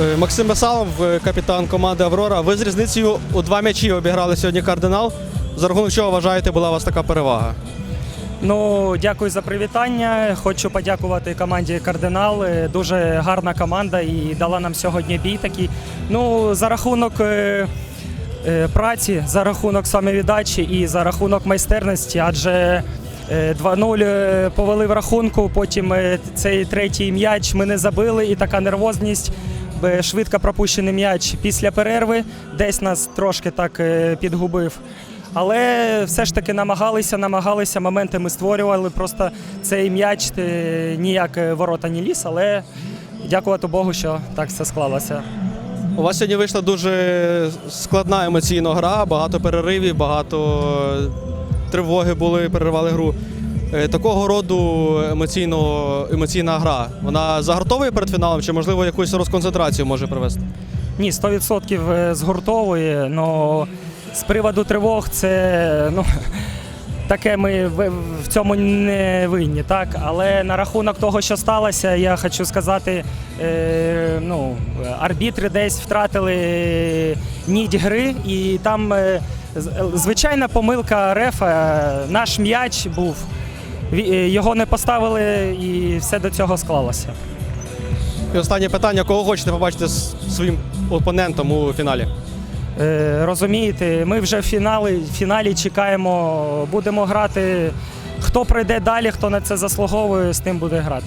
Е, Максим Басалов, е, капітан команди Аврора. Ви з різницею у два м'ячі обіграли сьогодні кардинал. За рахунок чого вважаєте, була у вас така перевага? Ну, дякую за привітання. Хочу подякувати команді Кардинал. Е, Дуже гарна команда і дала нам сьогодні бій такий. Ну, за рахунок праці, за рахунок самовіддачі і за рахунок майстерності, адже е, 2-0 е, повели в рахунку, потім цей третій м'яч ми не забили, і така нервозність. Б- Швидко пропущений м'яч після перерви, десь нас трошки так е, підгубив. Але все ж таки намагалися, намагалися, моменти ми створювали. Просто цей м'яч е, ніяк е, ворота не ліз, але дякувати Богу, що так все склалося. У вас сьогодні вийшла дуже складна емоційна гра, багато переривів, багато тривоги були, переривали гру. Е, Такого роду емоційно, емоційна гра. Вона загартовує перед фіналом чи, можливо, якусь розконцентрацію може привести? Ні, 100% е, згуртовує. Ну з приводу тривог, це ну. Таке ми в цьому не винні, так. Але на рахунок того, що сталося, я хочу сказати, е, ну, арбітри десь втратили ніть гри, і там е, звичайна помилка рефа. Наш м'яч був, його не поставили, і все до цього склалося. І останнє питання: кого хочете побачити своїм опонентом у фіналі? Е, Розумієте, ми вже в фіналі, в фіналі чекаємо, будемо грати. Хто прийде далі, хто на це заслуговує, з тим буде грати.